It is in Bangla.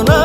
না